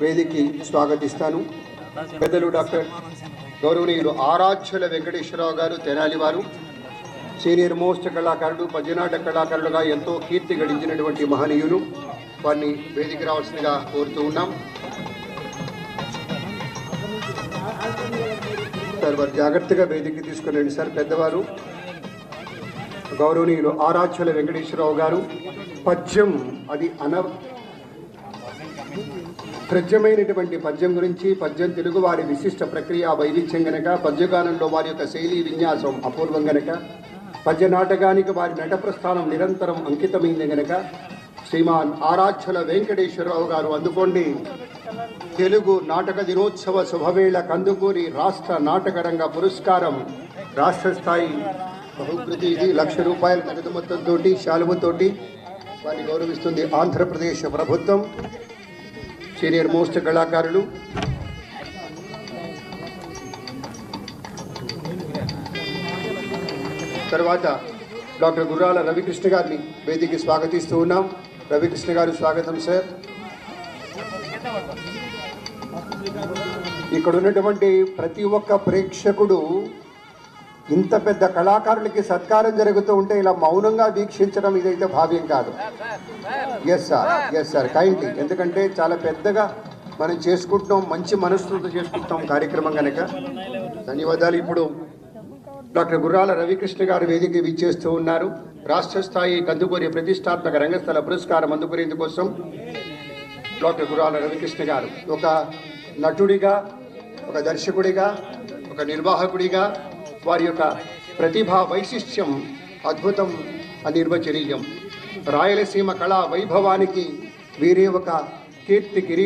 వేదికి స్వాగతిస్తాను. పెద్దలు డాక్టర్ గౌరవనీయులు ఆరాధ్యుల వెంకటేశ్వరరావు గారు తెనాలి వారు. సీనియర్ మోస్ట్ కళాకారుడు పద్యనాట కళాకారులుగా ఎంతో కీర్తి గడించినటువంటి మహనీయులు. వారిని వేదిక రావాల్సిందిగా కోరుతూ ఉన్నాం. సార్ వారు జాగ్రత్తగా వేదికకి తీసుకురండి సార్ పెద్దవారు. గౌరవనీయులు ఆరాధ్యుల వెంకటేశ్వరరావు గారు పద్యం అది అన ప్రజ్యమైనటువంటి పద్యం గురించి పద్యం తెలుగు వారి విశిష్ట ప్రక్రియ వైవిధ్యం గనక పద్యగానంలో వారి యొక్క శైలి విన్యాసం అపూర్వం గనక పద్య నాటకానికి వారి నట ప్రస్థానం నిరంతరం అంకితమైంది గనక శ్రీమాన్ ఆరాధ్యుల వెంకటేశ్వరరావు గారు అందుకోండి. తెలుగు నాటక దినోత్సవ శుభవేళ కందుకూరి రాష్ట్ర నాటకరంగ పురస్కారం రాష్ట్ర స్థాయి బహుకృతి ఇది. లక్ష రూపాయల నగదు మొత్తంతో శాలువతోటి వారిని గౌరవిస్తుంది ఆంధ్రప్రదేశ్ ప్రభుత్వం. సీనియర్ మోస్ట్ కళాకారులు. తర్వాత డాక్టర్ గుర్రాల రవికృష్ణ గారిని వేదికకి స్వాగతిస్తూ ఉన్నాం. రవికృష్ణ గారు స్వాగతం సార్. ఇక్కడ ఉన్నటువంటి ప్రతి ఒక్క ప్రేక్షకుడు ఇంత పెద్ద కళాకారులకి సత్కారం జరుగుతూ ఉంటే ఇలా మౌనంగా వీక్షించడం ఇదైతే భావ్యం కాదు. Yes sir yes sir kindly ఎందుకంటే చాలా పెద్దగా మనం చేసుకుంటున్నాం మంచి మనస్సుతో చేసుకుంటున్నాం కార్యక్రమం కనుక ధన్యవాదాలు ఇప్పుడు డాక్టర్ గుర్రాల రవికృష్ణ గారు వేదిక విచ్చేస్తూ ఉన్నారు. రాష్ట్ర స్థాయి కందుకూరి ప్రతిష్టాత్మక రంగస్థల పురస్కారం అందుకునేందుకోసం డాక్టర్ గుర్రాల రవికృష్ణ గారు. ఒక నటుడిగా ఒక దర్శకుడిగా ఒక నిర్వాహకుడిగా వారి యొక్క ప్రతిభా వైశిష్ట్యం అద్భుతం అనిర్వచనీయం. రాయలసీమ కళా వైభవానికి వీరే ఒక కీర్తి కిరీటం